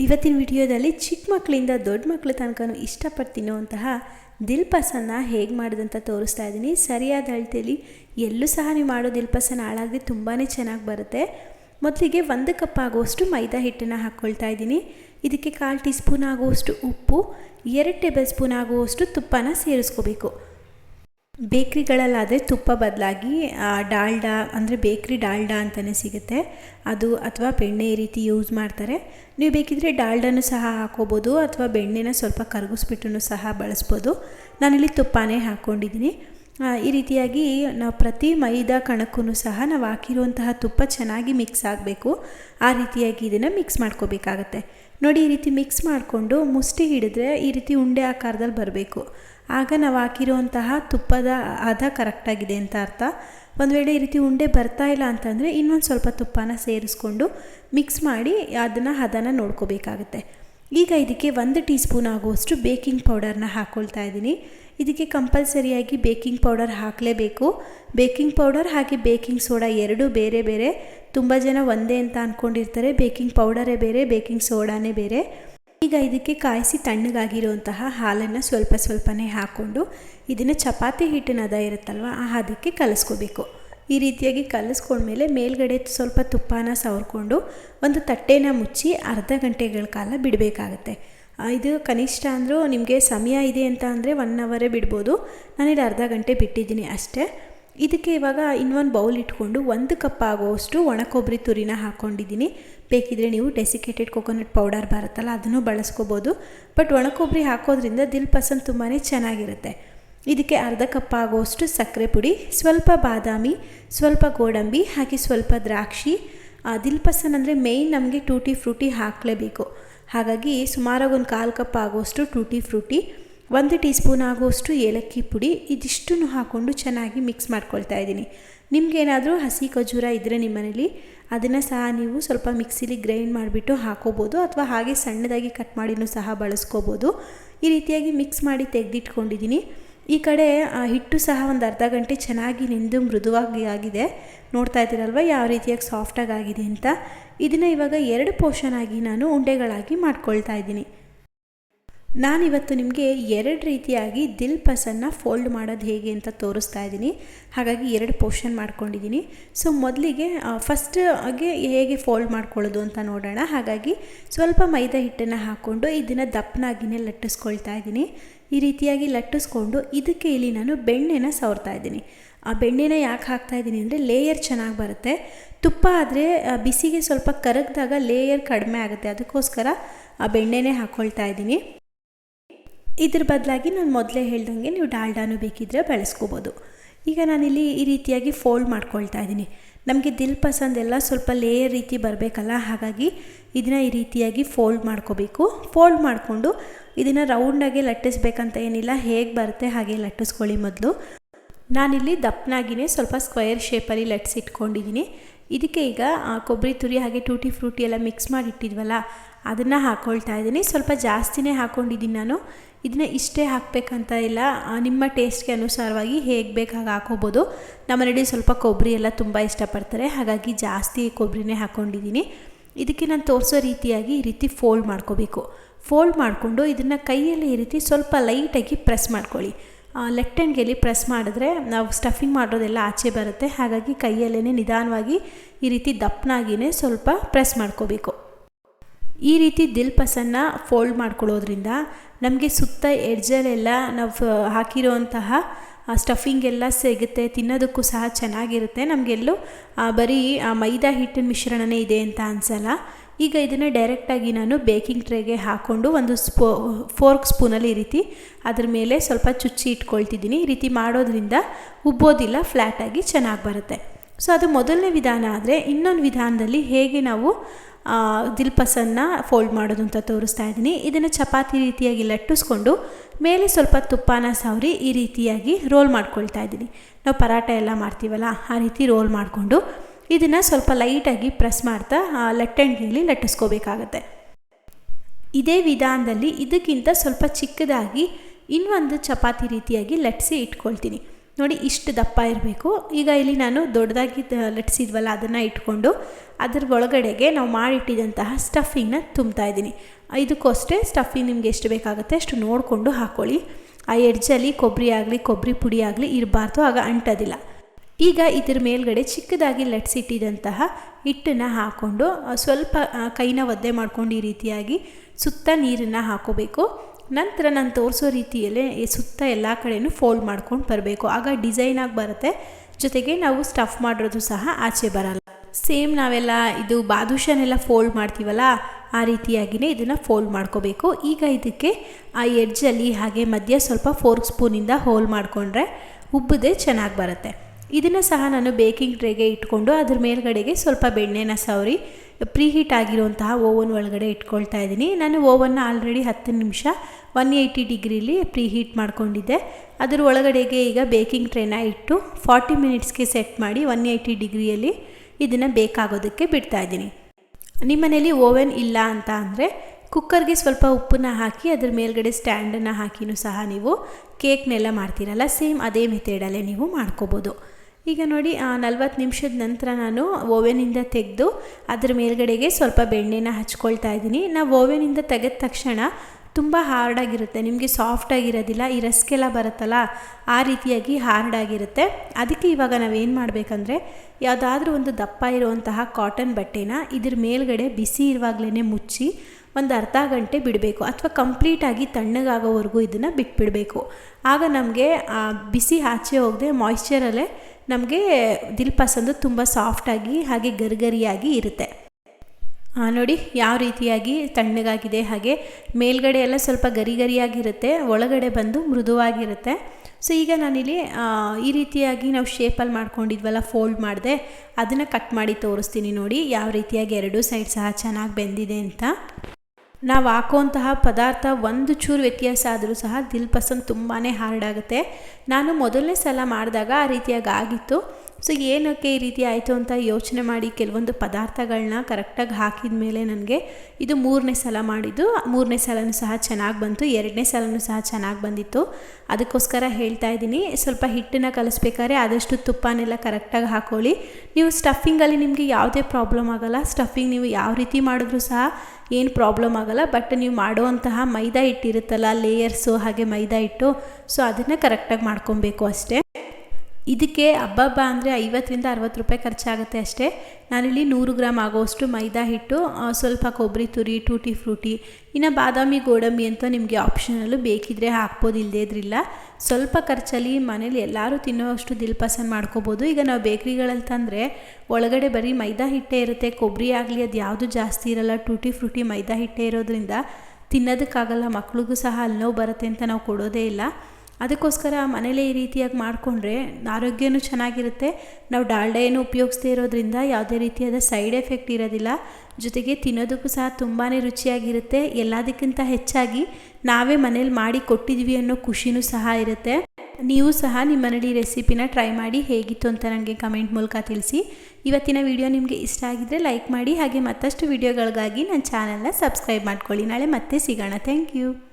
ಇವತ್ತಿನ ವಿಡಿಯೋದಲ್ಲಿ ಚಿಕ್ಕ ಮಕ್ಕಳಿಂದ ದೊಡ್ಡ ಮಕ್ಕಳ ತನಕ ಇಷ್ಟಪಟ್ಟು ತಿನ್ನುವಂತಹ ದಿಲ್ಪಸನ್ನ ಹೇಗೆ ಮಾಡೋದಂತ ತೋರಿಸ್ತಾ ಇದ್ದೀನಿ. ಸರಿಯಾದ ಅಳತೆಯಲ್ಲಿ ಎಲ್ಲೂ ಸಹ ನೀವು ಮಾಡೋ ದಿಲ್ಪಸನ ಹಾಳಾಗದೆ ತುಂಬಾ ಚೆನ್ನಾಗಿ ಬರುತ್ತೆ. ಮೊದಲಿಗೆ ಒಂದು ಕಪ್ ಆಗುವಷ್ಟು ಮೈದಾ ಹಿಟ್ಟನ್ನು ಹಾಕ್ಕೊಳ್ತಾ ಇದ್ದೀನಿ. ಇದಕ್ಕೆ ಕಾಲು ಟೀ ಸ್ಪೂನ್ ಆಗುವಷ್ಟು ಉಪ್ಪು, ಎರಡು ಟೇಬಲ್ ಸ್ಪೂನ್ ಆಗುವಷ್ಟು ತುಪ್ಪನ ಸೇರಿಸ್ಕೋಬೇಕು. ಬೇಕ್ರಿಗಳಲ್ಲಾದರೆ ತುಪ್ಪ ಬದಲಾಗಿ ಡಾಲ್ಡಾ, ಅಂದರೆ ಬೇಕ್ರಿ ಡಾಲ್ಡಾ ಅಂತಲೇ ಸಿಗುತ್ತೆ. ಅದು ಅಥವಾ ಬೆಣ್ಣೆ ಈ ರೀತಿ ಯೂಸ್ ಮಾಡ್ತಾರೆ. ನೀವು ಬೇಕಿದ್ರೆ ಡಾಲ್ಡಾನು ಸಹ ಹಾಕೋಬೋದು, ಅಥವಾ ಬೆಣ್ಣೆನ ಸ್ವಲ್ಪ ಕರಗಿಸ್ಬಿಟ್ಟು ಸಹ ಬಳಸ್ಬೋದು. ನಾನಿಲ್ಲಿ ತುಪ್ಪನೇ ಹಾಕ್ಕೊಂಡಿದ್ದೀನಿ ಈ ರೀತಿಯಾಗಿ ನಾವು ಪ್ರತಿ ಮೈದಾ ಕಣಕ್ಕೂ ಸಹ ನಾವು ಹಾಕಿರುವಂತಹ ತುಪ್ಪ ಚೆನ್ನಾಗಿ ಮಿಕ್ಸ್ ಆಗಬೇಕು. ಆ ರೀತಿಯಾಗಿ ಇದನ್ನು ಮಿಕ್ಸ್ ಮಾಡ್ಕೋಬೇಕಾಗತ್ತೆ. ನೋಡಿ ಈ ರೀತಿ ಮಿಕ್ಸ್ ಮಾಡಿಕೊಂಡು ಮುಷ್ಟಿ ಹಿಡಿದ್ರೆ ಈ ರೀತಿ ಉಂಡೆ ಆಕಾರದಲ್ಲಿ ಬರಬೇಕು. ಆಗ ನಾವು ಹಾಕಿರುವಂತಹ ತುಪ್ಪದ ಹದ ಕರೆಕ್ಟಾಗಿದೆ ಅಂತ ಅರ್ಥ. ಒಂದು ವೇಳೆ ಈ ರೀತಿ ಉಂಡೆ ಬರ್ತಾ ಇಲ್ಲ ಅಂತಂದರೆ ಇನ್ನೊಂದು ಸ್ವಲ್ಪ ತುಪ್ಪನ ಸೇರಿಸ್ಕೊಂಡು ಮಿಕ್ಸ್ ಮಾಡಿ ಅದನ್ನು ಹದನ ನೋಡ್ಕೋಬೇಕಾಗುತ್ತೆ. ಈಗ ಇದಕ್ಕೆ ಒಂದು ಟೀ ಸ್ಪೂನ್ ಆಗುವಷ್ಟು ಬೇಕಿಂಗ್ ಪೌಡರ್ನ ಹಾಕ್ಕೊಳ್ತಾ ಇದ್ದೀನಿ. ಇದಕ್ಕೆ ಕಂಪಲ್ಸರಿಯಾಗಿ ಬೇಕಿಂಗ್ ಪೌಡರ್ ಹಾಕಲೇಬೇಕು. ಬೇಕಿಂಗ್ ಪೌಡರ್ ಹಾಗೆ ಬೇಕಿಂಗ್ ಸೋಡಾ ಎರಡೂ ಬೇರೆ ಬೇರೆ. ತುಂಬ ಜನ ಒಂದೇ ಅಂತ ಅಂದ್ಕೊಂಡಿರ್ತಾರೆ ಬೇಕಿಂಗ್ ಪೌಡರೇ ಬೇರೆ ಬೇಕಿಂಗ್ ಸೋಡಾನೇ ಬೇರೆ. ಈಗ ಇದಕ್ಕೆ ಕಾಯಿಸಿ ತಣ್ಣಗಾಗಿರುವಂತಹ ಹಾಲನ್ನು ಸ್ವಲ್ಪ ಸ್ವಲ್ಪನೇ ಹಾಕ್ಕೊಂಡು ಇದನ್ನು ಚಪಾತಿ ಹಿಟ್ಟಿನ ಅದ ಇರುತ್ತಲ್ವ, ಆ ಹದಕ್ಕೆ ಕಲಿಸ್ಕೋಬೇಕು. ಈ ರೀತಿಯಾಗಿ ಕಲಸ್ಕೊಂಡ್ಮೇಲೆ ಮೇಲ್ಗಡೆ ಸ್ವಲ್ಪ ತುಪ್ಪನ ಸವರ್ಕೊಂಡು ಒಂದು ತಟ್ಟೆನ ಮುಚ್ಚಿ ಅರ್ಧ ಗಂಟೆಗಳ ಕಾಲ ಬಿಡಬೇಕಾಗತ್ತೆ. ಇದು ಕನಿಷ್ಠ ಅಂದರೂ ನಿಮಗೆ ಸಮಯ ಇದೆ ಅಂತ ಅಂದರೆ ಒನ್ ಅವರೇ ಬಿಡ್ಬೋದು. ನಾನಿಲ್ಲಿ ಅರ್ಧ ಗಂಟೆ ಬಿಟ್ಟಿದ್ದೀನಿ ಅಷ್ಟೇ. ಇದಕ್ಕೆ ಇವಾಗ ಇನ್ನೊಂದು ಬೌಲ್ ಇಟ್ಕೊಂಡು ಒಂದು ಕಪ್ ಆಗುವಷ್ಟು ಒಣ ಕೊಬ್ಬರಿ ತುರಿನ ಹಾಕ್ಕೊಂಡಿದ್ದೀನಿ. ಬೇಕಿದ್ರೆ ನೀವು ಡೆಸಿಕೇಟೆಡ್ ಕೊಕೊನಟ್ ಪೌಡರ್ ಬರುತ್ತಲ್ಲ, ಅದನ್ನು ಬಳಸ್ಕೋಬೋದು. ಬಟ್ ಒಣ ಕೊಬ್ಬರಿ ಹಾಕೋದ್ರಿಂದ ದಿಲ್ ಪಸಂದ್ ತುಂಬಾ ಚೆನ್ನಾಗಿರುತ್ತೆ. ಇದಕ್ಕೆ ಅರ್ಧ ಕಪ್ ಆಗುವಷ್ಟು ಸಕ್ಕರೆ ಪುಡಿ, ಸ್ವಲ್ಪ ಬಾದಾಮಿ, ಸ್ವಲ್ಪ ಗೋಡಂಬಿ, ಹಾಗೆ ಸ್ವಲ್ಪ ದ್ರಾಕ್ಷಿ. ದಿಲ್ ಪಸಂದ್ ಅಂದರೆ ಮೇಯ್ನ್ ನಮಗೆ ಟೂಟಿ ಫ್ರೂಟಿ ಹಾಕಲೇಬೇಕು. ಹಾಗಾಗಿ ಸುಮಾರಾಗಿ ಒಂದು ಕಾಲು ಕಪ್ ಆಗೋಷ್ಟು ಟೂಟಿ ಫ್ರೂಟಿ ಒಂದು ಟೀ ಸ್ಪೂನ್ ಆಗುವಷ್ಟು ಏಲಕ್ಕಿ ಪುಡಿ ಇದಿಷ್ಟನ್ನು ಹಾಕ್ಕೊಂಡು ಚೆನ್ನಾಗಿ ಮಿಕ್ಸ್ ಮಾಡ್ಕೊಳ್ತಾ ಇದ್ದೀನಿ. ನಿಮಗೇನಾದರೂ ಹಸಿ ಖಜೂರ ಇದ್ದರೆ ನಿಮ್ಮನೇಲಿ ಅದನ್ನು ಸಹ ನೀವು ಸ್ವಲ್ಪ ಮಿಕ್ಸಿಲಿ ಗ್ರೈಂಡ್ ಮಾಡಿಬಿಟ್ಟು ಹಾಕೋಬೋದು ಅಥವಾ ಹಾಗೆ ಸಣ್ಣದಾಗಿ ಕಟ್ ಮಾಡಿನೂ ಸಹ ಬಳಸ್ಕೋಬೋದು. ಈ ರೀತಿಯಾಗಿ ಮಿಕ್ಸ್ ಮಾಡಿ ತೆಗೆದಿಟ್ಕೊಂಡಿದ್ದೀನಿ. ಈ ಕಡೆ ಹಿಟ್ಟು ಸಹ ಒಂದು ಅರ್ಧ ಗಂಟೆ ಚೆನ್ನಾಗಿ ನೆಂದು ಮೃದುವಾಗಿ ಆಗಿದೆ. ನೋಡ್ತಾ ಇದ್ದೀರಲ್ವ ಯಾವ ರೀತಿಯಾಗಿ ಸಾಫ್ಟಾಗಿ ಆಗಿದೆ ಅಂತ. ಇದನ್ನು ಇವಾಗ ಎರಡು ಪೋರ್ಷನ್ ಆಗಿ ನಾನು ಉಂಡೆಗಳಾಗಿ ಮಾಡ್ಕೊಳ್ತಾ ಇದ್ದೀನಿ. ನಾನಿವತ್ತು ನಿಮಗೆ ಎರಡು ರೀತಿಯಾಗಿ ದಿಲ್ ಪಸನ್ನು ಫೋಲ್ಡ್ ಮಾಡೋದು ಹೇಗೆ ಅಂತ ತೋರಿಸ್ತಾ ಇದ್ದೀನಿ. ಹಾಗಾಗಿ ಎರಡು ಪೋರ್ಷನ್ ಮಾಡ್ಕೊಂಡಿದ್ದೀನಿ. ಸೊ ಮೊದಲಿಗೆ ಫಸ್ಟ್ ಆಗಿ ಹೇಗೆ ಫೋಲ್ಡ್ ಮಾಡ್ಕೊಳ್ಳೋದು ಅಂತ ನೋಡೋಣ. ಹಾಗಾಗಿ ಸ್ವಲ್ಪ ಮೈದಾ ಹಿಟ್ಟನ್ನು ಹಾಕ್ಕೊಂಡು ಇದನ್ನು ದಪ್ಪನಾಗಿನೇ ಲಟ್ಟಿಸ್ಕೊಳ್ತಾ ಇದ್ದೀನಿ. ಈ ರೀತಿಯಾಗಿ ಲಟ್ಟಿಸ್ಕೊಂಡು ಇದಕ್ಕೆ ಇಲ್ಲಿ ನಾನು ಬೆಣ್ಣೆನ ಸವರ್ತಾ ಇದ್ದೀನಿ. ಆ ಬೆಣ್ಣೆನ ಯಾಕೆ ಹಾಕ್ತಾ ಇದ್ದೀನಿ ಅಂದರೆ ಲೇಯರ್ ಚೆನ್ನಾಗಿ ಬರುತ್ತೆ. ತುಪ್ಪ ಆದರೆ ಬಿಸಿಗೆ ಸ್ವಲ್ಪ ಕರಗಿದಾಗ ಲೇಯರ್ ಕಡಿಮೆ ಆಗುತ್ತೆ. ಅದಕ್ಕೋಸ್ಕರ ಆ ಬೆಣ್ಣೆನೇ ಹಾಕ್ಕೊಳ್ತಾ ಇದ್ದೀನಿ. ಇದ್ರ ಬದಲಾಗಿ ನಾನು ಮೊದಲೇ ಹೇಳ್ದಂಗೆ ನೀವು ಡಾಲ್ಡಾನು ಬೇಕಿದ್ದರೆ ಬಳಸ್ಕೋಬೋದು. ಈಗ ನಾನಿಲ್ಲಿ ಈ ರೀತಿಯಾಗಿ ಫೋಲ್ಡ್ ಮಾಡ್ಕೊಳ್ತಾ ಇದ್ದೀನಿ. ನಮಗೆ ದಿಲ್ ಪಸಂದ್ ಎಲ್ಲ ಸ್ವಲ್ಪ ಲೇಯರ್ ರೀತಿ ಬರಬೇಕಲ್ಲ, ಹಾಗಾಗಿ ಇದನ್ನು ಈ ರೀತಿಯಾಗಿ ಫೋಲ್ಡ್ ಮಾಡ್ಕೋಬೇಕು. ಫೋಲ್ಡ್ ಮಾಡಿಕೊಂಡು ಇದನ್ನು ರೌಂಡಾಗಿ ಲಟ್ಟಿಸ್ಬೇಕಂತ ಏನಿಲ್ಲ, ಹೇಗೆ ಬರುತ್ತೆ ಹಾಗೆ ಲಟ್ಟಿಸ್ಕೊಳ್ಳಿ ಮೊದಲು. ನಾನಿಲ್ಲಿ ದಪ್ಪನಾಗಿನೇ ಸ್ವಲ್ಪ ಸ್ಕ್ವಯರ್ ಶೇಪಲ್ಲಿ ಲಟ್ಸಿಟ್ಕೊಂಡಿದ್ದೀನಿ ಇದಕ್ಕೆ ಈಗ ಕೊಬ್ಬರಿ ತುರಿ ಹಾಗೆ ಟೂಟಿ ಫ್ರೂಟಿ ಎಲ್ಲ ಮಿಕ್ಸ್ ಮಾಡಿ ಇಟ್ಟಿದ್ವಲ್ಲ ಅದನ್ನು ಹಾಕ್ಕೊಳ್ತಾ ಇದ್ದೀನಿ. ಸ್ವಲ್ಪ ಜಾಸ್ತಿನೇ ಹಾಕ್ಕೊಂಡಿದ್ದೀನಿ ನಾನು. ಇದನ್ನ ಇಷ್ಟೇ ಹಾಕಬೇಕಂತ ಇಲ್ಲ. ನಿಮ್ಮ ಟೇಸ್ಟ್ಗೆ ಅನುಸಾರವಾಗಿ ಹೇಗೆ ಬೇಕಾಗಿ ಹಾಕೋಬೋದು. ನಮ್ಮನೇಲಿ ಸ್ವಲ್ಪ ಕೊಬ್ಬರಿ ಎಲ್ಲ ತುಂಬ ಇಷ್ಟಪಡ್ತಾರೆ. ಹಾಗಾಗಿ ಜಾಸ್ತಿ ಕೊಬ್ಬರಿನೇ ಹಾಕ್ಕೊಂಡಿದ್ದೀನಿ ಇದಕ್ಕೆ ನಾನು ತೋರಿಸೋ ರೀತಿಯಾಗಿ ಈ ರೀತಿ ಫೋಲ್ಡ್ ಮಾಡ್ಕೋಬೇಕು. ಫೋಲ್ಡ್ ಮಾಡಿಕೊಂಡು ಇದನ್ನು ಕೈಯಲ್ಲಿ ಈ ರೀತಿ ಸ್ವಲ್ಪ ಲೈಟಾಗಿ ಪ್ರೆಸ್ ಮಾಡ್ಕೊಳ್ಳಿ. ಲೆಫ್ಟ್ ಹ್ಯಾಂಡ್ಗೆಲ್ಲಿ ಪ್ರೆಸ್ ಮಾಡಿದ್ರೆ ನಾವು ಸ್ಟಫಿಂಗ್ ಮಾಡೋದೆಲ್ಲ ಆಚೆ ಬರುತ್ತೆ. ಹಾಗಾಗಿ ಕೈಯಲ್ಲೇ ನಿಧಾನವಾಗಿ ಈ ರೀತಿ ದಪ್ಪನಾಗಿಯೇ ಸ್ವಲ್ಪ ಪ್ರೆಸ್ ಮಾಡ್ಕೋಬೇಕು. ಈ ರೀತಿ ದಿಲ್ಪಸನ್ನು ಫೋಲ್ಡ್ ಮಾಡ್ಕೊಳ್ಳೋದ್ರಿಂದ ನಮಗೆ ಸುತ್ತ ಎಡ್ಜಲ್ಲೆಲ್ಲ ನಾವು ಹಾಕಿರೋವಂತಹ ಸ್ಟಫಿಂಗ್ ಎಲ್ಲ ಸಿಗುತ್ತೆ, ತಿನ್ನೋದಕ್ಕೂ ಸಹ ಚೆನ್ನಾಗಿರುತ್ತೆ. ನಮಗೆಲ್ಲೂ ಬರೀ ಮೈದಾ ಹಿಟ್ಟಿನ ಮಿಶ್ರಣನೇ ಇದೆ ಅಂತ ಅನಿಸಲ್ಲ. ಈಗ ಇದನ್ನು ಡೈರೆಕ್ಟಾಗಿ ನಾನು ಬೇಕಿಂಗ್ ಟ್ರೇಗೆ ಹಾಕ್ಕೊಂಡು ಒಂದು ಸ್ಪೋ ಫೋರ್ಕ್ ಸ್ಪೂನಲ್ಲಿ ಈ ರೀತಿ ಅದ್ರ ಮೇಲೆ ಸ್ವಲ್ಪ ಚುಚ್ಚಿ ಇಟ್ಕೊಳ್ತಿದ್ದೀನಿ. ಈ ರೀತಿ ಮಾಡೋದ್ರಿಂದ ಉಬ್ಬೋದಿಲ್ಲ ಫ್ಲ್ಯಾಟಾಗಿ ಚೆನ್ನಾಗಿ ಬರುತ್ತೆ. ಸೊ ಅದು ಮೊದಲನೇ ವಿಧಾನ ಆದರೆ ಇನ್ನೊಂದು ವಿಧಾನದಲ್ಲಿ ಹೇಗೆ ನಾವು ದಿಲ್ಪಸನ್ನು ಫೋಲ್ಡ್ ಮಾಡೋದು ಅಂತ ತೋರಿಸ್ತಾ ಇದ್ದೀನಿ. ಇದನ್ನು ಚಪಾತಿ ರೀತಿಯಾಗಿ ಲಟ್ಟಿಸ್ಕೊಂಡು ಮೇಲೆ ಸ್ವಲ್ಪ ತುಪ್ಪನ ಸವರಿ ಈ ರೀತಿಯಾಗಿ ರೋಲ್ ಮಾಡ್ಕೊಳ್ತಾ ಇದ್ದೀನಿ. ನಾವು ಪರಾಟ ಎಲ್ಲ ಮಾಡ್ತೀವಲ್ಲ, ಆ ರೀತಿ ರೋಲ್ ಮಾಡಿಕೊಂಡು ಇದನ್ನು ಸ್ವಲ್ಪ ಲೈಟಾಗಿ ಪ್ರೆಸ್ ಮಾಡ್ತಾ ಲೆಫ್ಟ್ ಹ್ಯಾಂಡ್ಲಿ ಲಟ್ಟಿಸ್ಕೋಬೇಕಾಗತ್ತೆ. ಇದೇ ವಿಧಾನದಲ್ಲಿ ಇದಕ್ಕಿಂತ ಸ್ವಲ್ಪ ಚಿಕ್ಕದಾಗಿ ಇನ್ನೊಂದು ಚಪಾತಿ ರೀತಿಯಾಗಿ ಲಟ್ಟಿಸಿ ಇಟ್ಕೊಳ್ತೀನಿ. ನೋಡಿ, ಇಷ್ಟು ದಪ್ಪ ಇರಬೇಕು. ಈಗ ಇಲ್ಲಿ ನಾನು ದೊಡ್ಡದಾಗಿ ಲಟ್ಟಿಸಿದ್ವಲ್ಲ, ಅದನ್ನು ಇಟ್ಕೊಂಡು ಅದರ ಒಳಗಡೆಗೆ ನಾವು ಮಾಡಿಟ್ಟಿದಂತಹ ಸ್ಟಫಿಂಗ್ನ ತುಂಬ್ತಾ ಇದ್ದೀನಿ. ಇದಕ್ಕಷ್ಟೇ ಸ್ಟಫಿಂಗ್ ನಿಮ್ಗೆ ಎಷ್ಟು ಬೇಕಾಗುತ್ತೆ ಅಷ್ಟು ನೋಡಿಕೊಂಡು ಹಾಕ್ಕೊಳ್ಳಿ ಆ ಎಡ್ಜಲ್ಲಿ ಕೊಬ್ಬರಿ ಆಗಲಿ, ಕೊಬ್ಬರಿ ಪುಡಿ ಆಗಲಿ ಇರಬಾರ್ದು, ಆಗ ಅಂಟೋದಿಲ್ಲ. ಈಗ ಇದ್ರ ಮೇಲ್ಗಡೆ ಚಿಕ್ಕದಾಗಿ ಲಟ್ಸಿಟ್ಟಿದಂತಹ ಹಿಟ್ಟನ್ನು ಹಾಕ್ಕೊಂಡು ಸ್ವಲ್ಪ ಕೈನ ಒದ್ದೆ ಮಾಡ್ಕೊಂಡು ಈ ರೀತಿಯಾಗಿ ಸುತ್ತ ನೀರನ್ನು ಹಾಕೋಬೇಕು. ನಂತರ ನಾನು ತೋರಿಸೋ ರೀತಿಯಲ್ಲೇ ಸುತ್ತ ಎಲ್ಲ ಕಡೆಯೂ ಫೋಲ್ಡ್ ಮಾಡ್ಕೊಂಡು ಬರಬೇಕು. ಆಗ ಡಿಸೈನಾಗಿ ಬರುತ್ತೆ. ಜೊತೆಗೆ ನಾವು ಸ್ಟಫ್ ಮಾಡಿರೋದು ಸಹ ಆಚೆ ಬರಲ್ಲ. ಸೇಮ್ ನಾವೆಲ್ಲ ಇದು ಬಾದುಷನೆಲ್ಲ ಫೋಲ್ಡ್ ಮಾಡ್ತೀವಲ್ಲ, ಆ ರೀತಿಯಾಗಿಯೇ ಇದನ್ನು ಫೋಲ್ಡ್ ಮಾಡ್ಕೋಬೇಕು. ಈಗ ಇದಕ್ಕೆ ಆ ಎಡ್ಜಲ್ಲಿ ಹಾಗೆ ಮಧ್ಯ ಸ್ವಲ್ಪ ಫೋರ್ಕ್ ಸ್ಪೂನಿಂದ ಹೋಲ್ ಮಾಡಿಕೊಂಡ್ರೆ ಉಬ್ಬದೆ ಚೆನ್ನಾಗಿ ಬರುತ್ತೆ. ಇದನ್ನು ಸಹ ನಾನು ಬೇಕಿಂಗ್ ಟ್ರೇಗೆ ಇಟ್ಕೊಂಡು ಅದ್ರ ಮೇಲ್ಗಡೆಗೆ ಸ್ವಲ್ಪ ಬೆಣ್ಣೆನ ಸವರಿ ಪ್ರೀ ಹೀಟ್ ಆಗಿರುವಂತಹ ಓವನ್ ಒಳಗಡೆ ಇಟ್ಕೊಳ್ತಾ ಇದ್ದೀನಿ. ನಾನು ಓವನ್ನ ಆಲ್ರೆಡಿ ಹತ್ತು ನಿಮಿಷ ಒನ್ ಏಯ್ಟಿ ಡಿಗ್ರೀಲಿ ಪ್ರೀ ಹೀಟ್ ಮಾಡ್ಕೊಂಡಿದ್ದೆ. ಅದರ ಒಳಗಡೆಗೆ ಈಗ ಬೇಕಿಂಗ್ ಟ್ರೇನ ಇಟ್ಟು ಫಾರ್ಟಿ ಮಿನಿಟ್ಸ್ಗೆ ಸೆಟ್ ಮಾಡಿ ಒನ್ ಏಯ್ಟಿ ಡಿಗ್ರಿಯಲ್ಲಿ ಇದನ್ನು ಬೇಕಾಗೋದಕ್ಕೆ ಬಿಡ್ತಾ ಇದ್ದೀನಿ. ನಿಮ್ಮನೇಲಿ ಓವೆನ್ ಇಲ್ಲ ಅಂತ ಅಂದರೆ ಕುಕ್ಕರ್ಗೆ ಸ್ವಲ್ಪ ಉಪ್ಪನ್ನ ಹಾಕಿ ಅದ್ರ ಮೇಲ್ಗಡೆ ಸ್ಟ್ಯಾಂಡನ್ನು ಹಾಕಿನೂ ಸಹ ನೀವು ಕೇಕ್ನೆಲ್ಲ ಮಾಡ್ತೀರಲ್ಲ, ಸೇಮ್ ಅದೇ ಮೆಥೇಡಲ್ಲೇ ನೀವು ಮಾಡ್ಕೋಬೋದು. ಈಗ ನೋಡಿ ನಲ್ವತ್ತು ನಿಮಿಷದ ನಂತರ ನಾನು ಓವೆನಿಂದ ತೆಗೆದು ಅದ್ರ ಮೇಲ್ಗಡೆಗೆ ಸ್ವಲ್ಪ ಬೆಣ್ಣೆನ ಹಚ್ಕೊಳ್ತಾ ಇದ್ದೀನಿ. ನಾವು ಓವೆನಿಂದ ತೆಗೆದ ತಕ್ಷಣ ತುಂಬ ಹಾರ್ಡಾಗಿರುತ್ತೆ. ನಿಮಗೆ ಸಾಫ್ಟಾಗಿರೋದಿಲ್ಲ ಈ ರಸ್ಕೆಲ್ಲ ಬರುತ್ತಲ್ಲ, ಆ ರೀತಿಯಾಗಿ ಹಾರ್ಡಾಗಿರುತ್ತೆ. ಅದಕ್ಕೆ ಇವಾಗ ನಾವೇನು ಮಾಡಬೇಕಂದ್ರೆ, ಯಾವುದಾದ್ರೂ ಒಂದು ದಪ್ಪ ಇರುವಂತಹ ಕಾಟನ್ ಬಟ್ಟೆನ ಇದ್ರ ಮೇಲ್ಗಡೆ ಬಿಸಿ ಇರುವಾಗಲೇ ಮುಚ್ಚಿ ಒಂದು ಅರ್ಧ ಗಂಟೆ ಬಿಡಬೇಕು. ಅಥವಾ ಕಂಪ್ಲೀಟಾಗಿ ತಣ್ಣಗಾಗೋವರೆಗೂ ಇದನ್ನು ಬಿಟ್ಬಿಡಬೇಕು. ಆಗ ನಮಗೆ ಬಿಸಿ ಆಚೆ ಹೋಗದೆ ಮಾಯ್ಶ್ಚರಲ್ಲೇ ನಮಗೆ ದಿಲ್ ಪಸಂದು ತುಂಬ ಸಾಫ್ಟಾಗಿ ಹಾಗೆ ಗರಿಗರಿಯಾಗಿ ಇರುತ್ತೆ. ಹಾಂ ನೋಡಿ ಯಾವ ರೀತಿಯಾಗಿ ತಣ್ಣಗಾಗಿದೆ ಹಾಗೆ ಮೇಲ್ಗಡೆ ಎಲ್ಲ ಸ್ವಲ್ಪ ಗರಿಗರಿಯಾಗಿರುತ್ತೆ, ಒಳಗಡೆ ಬಂದು ಮೃದುವಾಗಿರುತ್ತೆ. ಸೊ ಈಗ ನಾನಿಲ್ಲಿ ಈ ರೀತಿಯಾಗಿ ನಾವು ಶೇಪಲ್ಲಿ ಮಾಡ್ಕೊಂಡಿದ್ವಲ್ಲ ಫೋಲ್ಡ್ ಮಾಡಿದೆ, ಅದನ್ನು ಕಟ್ ಮಾಡಿ ತೋರಿಸ್ತೀನಿ ನೋಡಿ, ಯಾವ ರೀತಿಯಾಗಿ ಎರಡೂ ಸೈಡ್ ಸಹ ಚೆನ್ನಾಗಿ ಬೆಂದಿದೆ ಅಂತ. ನಾವು ಹಾಕುವಂತಹ ಪದಾರ್ಥ ಒಂದು ಚೂರು ವ್ಯತ್ಯಾಸ ಆದರೂ ಸಹ ದಿಲ್ ಪಸಂದ್ ತುಂಬಾ ಹಾರ್ಡ್ ಆಗುತ್ತೆ. ನಾನು ಮೊದಲನೇ ಸಲ ಮಾಡಿದಾಗ ಆ ರೀತಿಯಾಗಿ ಆಗಿತ್ತು. ಸೊ ಏನಕ್ಕೆ ಈ ರೀತಿ ಆಯಿತು ಅಂತ ಯೋಚನೆ ಮಾಡಿ ಕೆಲವೊಂದು ಪದಾರ್ಥಗಳನ್ನ ಕರೆಕ್ಟಾಗಿ ಹಾಕಿದ ಮೇಲೆ ನನಗೆ ಇದು ಮೂರನೇ ಸಲ ಮಾಡಿದ್ದು. ಮೂರನೇ ಸಲನೂ ಸಹ ಚೆನ್ನಾಗಿ ಬಂತು. ಎರಡನೇ ಸಲನೂ ಸಹ ಚೆನ್ನಾಗಿ ಬಂದಿತ್ತು. ಅದಕ್ಕೋಸ್ಕರ ಹೇಳ್ತಾ ಇದ್ದೀನಿ, ಸ್ವಲ್ಪ ಹಿಟ್ಟನ್ನು ಕಲಿಸ್ಬೇಕಾದ್ರೆ ಆದಷ್ಟು ತುಪ್ಪನೆಲ್ಲ ಕರೆಕ್ಟಾಗಿ ಹಾಕೊಳ್ಳಿ. ನೀವು ಸ್ಟಫಿಂಗಲ್ಲಿ ನಿಮಗೆ ಯಾವುದೇ ಪ್ರಾಬ್ಲಮ್ ಆಗೋಲ್ಲ. ಸ್ಟಫಿಂಗ್ ನೀವು ಯಾವ ರೀತಿ ಮಾಡಿದ್ರೂ ಸಹ ಏನು ಪ್ರಾಬ್ಲಮ್ ಆಗೋಲ್ಲ. ಬಟ್ ನೀವು ಮಾಡುವಂತಹ ಮೈದಾ ಹಿಟ್ಟಿರುತ್ತಲ್ಲ, ಲೇಯರ್ಸು ಹಾಗೆ ಮೈದಾ ಹಿಟ್ಟು. ಸೊ ಅದನ್ನು ಕರೆಕ್ಟಾಗಿ ಮಾಡ್ಕೊಬೇಕು ಅಷ್ಟೇ. ಇದಕ್ಕೆ ಹಬ್ಬಬ್ಬ ಅಂದರೆ ಐವತ್ತರಿಂದ ಅರವತ್ತು ರೂಪಾಯಿ ಖರ್ಚಾಗುತ್ತೆ ಅಷ್ಟೇ. ನಾನಿಲ್ಲಿ ನೂರು ಗ್ರಾಮ್ ಆಗೋಷ್ಟು ಮೈದಾ ಹಿಟ್ಟು ಸ್ವಲ್ಪ ಕೊಬ್ಬರಿ ತುರಿ, ಟೂಟಿ ಫ್ರೂಟಿ, ಇನ್ನು ಬಾದಾಮಿ ಗೋಡಂಬಿ ಅಂತ ನಿಮಗೆ ಆಪ್ಷನಲ್ಲೂ ಬೇಕಿದ್ರೆ ಹಾಕ್ಬೋದು ಇಲ್ಲದೇ ಇದ್ರಿಲ್ಲ. ಸ್ವಲ್ಪ ಖರ್ಚಲ್ಲಿ ಮನೇಲಿ ಎಲ್ಲರೂ ತಿನ್ನುವಷ್ಟು ದಿಲ್ ಪಸಂದ್ ಮಾಡ್ಕೋಬೋದು. ಈಗ ನಾವು ಬೇಕ್ರಿಗಳಲ್ಲಿ ತಂದರೆ ಒಳಗಡೆ ಬರೀ ಮೈದಾ ಹಿಟ್ಟೇ ಇರುತ್ತೆ. ಕೊಬ್ಬರಿ ಆಗಲಿ ಅದು ಯಾವುದು ಜಾಸ್ತಿ ಇರಲ್ಲ. ಟೂಟಿ ಫ್ರೂಟಿ ಮೈದಾ ಹಿಟ್ಟೇ ಇರೋದ್ರಿಂದ ತಿನ್ನೋದಕ್ಕಾಗಲ್ಲ, ಮಕ್ಳಿಗೂ ಸಹ ಅಲ್ಲಿ ನೋವು ಬರುತ್ತೆ ಅಂತ ನಾವು ಕೊಡೋದೇ ಇಲ್ಲ. ಅದಕ್ಕೋಸ್ಕರ ಮನೇಲೆ ಈ ರೀತಿಯಾಗಿ ಮಾಡಿಕೊಂಡ್ರೆ ಆರೋಗ್ಯನೂ ಚೆನ್ನಾಗಿರುತ್ತೆ. ನಾವು ಡಾಲ್ಡ ಏನು ಇರೋದ್ರಿಂದ ಯಾವುದೇ ರೀತಿಯಾದ ಸೈಡ್ ಎಫೆಕ್ಟ್ ಇರೋದಿಲ್ಲ. ಜೊತೆಗೆ ತಿನ್ನೋದಕ್ಕೂ ಸಹ ತುಂಬಾ ರುಚಿಯಾಗಿರುತ್ತೆ. ಎಲ್ಲದಕ್ಕಿಂತ ಹೆಚ್ಚಾಗಿ ನಾವೇ ಮನೇಲಿ ಮಾಡಿ ಕೊಟ್ಟಿದ್ವಿ ಅನ್ನೋ ಖುಷಿನೂ ಸಹ ಇರುತ್ತೆ. ನೀವು ಸಹ ನಿಮ್ಮ ಮನೇಲಿ ರೆಸಿಪಿನ ಟ್ರೈ ಮಾಡಿ ಹೇಗಿತ್ತು ಅಂತ ನನಗೆ ಕಮೆಂಟ್ ಮೂಲಕ ತಿಳಿಸಿ. ಇವತ್ತಿನ ವಿಡಿಯೋ ನಿಮಗೆ ಇಷ್ಟ ಆಗಿದ್ದರೆ ಲೈಕ್ ಮಾಡಿ ಹಾಗೆ ಮತ್ತಷ್ಟು ವಿಡಿಯೋಗಳಿಗಾಗಿ ನನ್ನ ಚಾನಲ್ನ ಸಬ್ಸ್ಕ್ರೈಬ್ ಮಾಡ್ಕೊಳ್ಳಿ. ನಾಳೆ ಮತ್ತೆ ಸಿಗೋಣ. Thank you.